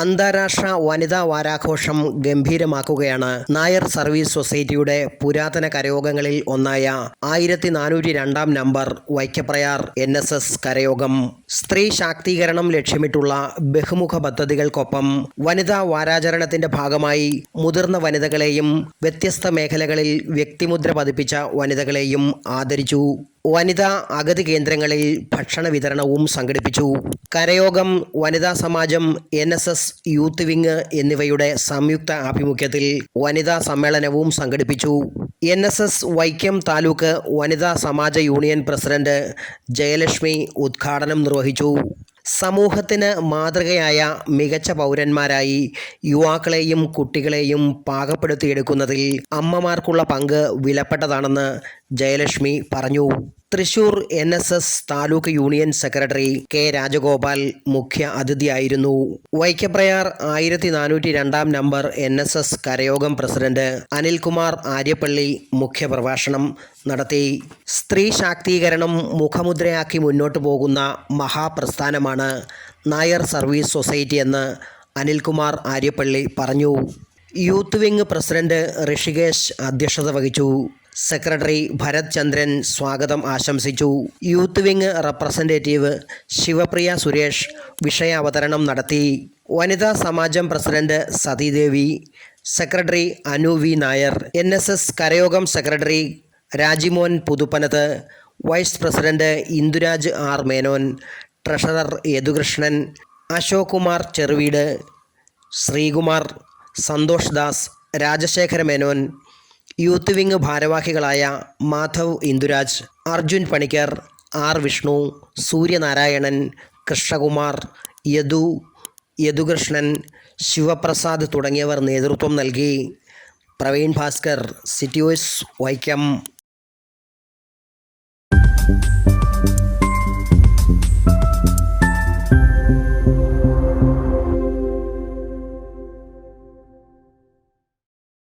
അന്താരാഷ്ട്ര വനിതാ വാരാഘോഷം ഗംഭീരമാക്കുകയാണ്. നായർ സർവീസ് സൊസൈറ്റിയുടെ പുരാതന കരയോഗങ്ങളിൽ ഒന്നായ ആയിരത്തി നാനൂറ്റി രണ്ടാം number Vaikkaprayar N S S കരയോഗം. സ്ത്രീ ശാക്തീകരണം ലക്ഷ്യമിട്ടുള്ള ബഹുമുഖ പദ്ധതികൾക്കൊപ്പം വനിതാ വാരാചരണത്തിന്റെ ഭാഗമായി മുതിർന്ന വനിതകളെയും വ്യത്യസ്ത മേഖലകളിൽ വ്യക്തിമുദ്ര പതിപ്പിച്ച വനിതകളെയും ആദരിച്ചു. വനിതാ അഗതി കേന്ദ്രങ്ങളിൽ ഭക്ഷണ വിതരണവും സംഘടിപ്പിച്ചു. കരയോഗം വനിതാ സമാജം N S S youth wing എന്നിവയുടെ സംയുക്ത ആഭിമുഖ്യത്തിൽ വനിതാ സമ്മേളനവും സംഘടിപ്പിച്ചു. N S S Vaikom taluk വനിതാ സമാജ യൂണിയൻ പ്രസിഡന്റ് ജയലക്ഷ്മി ഉദ്ഘാടനം നിർവഹിച്ചു. സമൂഹത്തിന് മാതൃകയായ മികച്ച പൗരന്മാരായി യുവാക്കളെയും കുട്ടികളെയും പാകപ്പെടുത്തിയെടുക്കുന്നതിൽ അമ്മമാർക്കുള്ള പങ്ക് വിലപ്പെട്ടതാണെന്ന് ജയലക്ഷ്മി പറഞ്ഞു. Thrissur N S S taluk union secretary K Rajagopal മുഖ്യ അതിഥിയായിരുന്നു. വൈക്കപ്രയാർ ആയിരത്തി നാനൂറ്റി രണ്ടാം നമ്പർ എൻ എസ് എസ് കരയോഗം പ്രസിഡന്റ് അനിൽകുമാർ ആര്യപ്പള്ളി മുഖ്യപ്രഭാഷണം നടത്തി. സ്ത്രീ ശാക്തീകരണം മുഖമുദ്രയാക്കി മുന്നോട്ടു പോകുന്ന മഹാപ്രസ്ഥാനമാണ് നായർ സർവീസ് സൊസൈറ്റി എന്ന് അനിൽകുമാർ ആര്യപ്പള്ളി പറഞ്ഞു. യൂത്ത് വിംഗ് പ്രസിഡന്റ് ഋഷികേശ് അധ്യക്ഷത വഹിച്ചു. സെക്രട്ടറി ഭരത് ചന്ദ്രൻ സ്വാഗതം ആശംസിച്ചു. Youth wing representative Sivapriya Suresh വിഷയാവതരണം നടത്തി. വനിതാ സമാജം president Sathidevi secretary Anu V Nair N S S കരയോഗം secretary Rajimon Puthuppanath vice president Induraj R Menon treasurer Yadukrishnan Ashok Kumar Cheruveedu Sreekumar Santhosh Das Rajasekhara Menon youth wing ഭാരവാഹികളായ Madhav Induraj Arjun Panicker R Vishnu Suryanarayanan Krishnakumar Yadu Yadukrishnan Sivaprasad തുടങ്ങിയവർ നേതൃത്വം നൽകി. പ്രവീൺ ഭാസ്കർ സിറ്റിയോസ് വൈക്കം.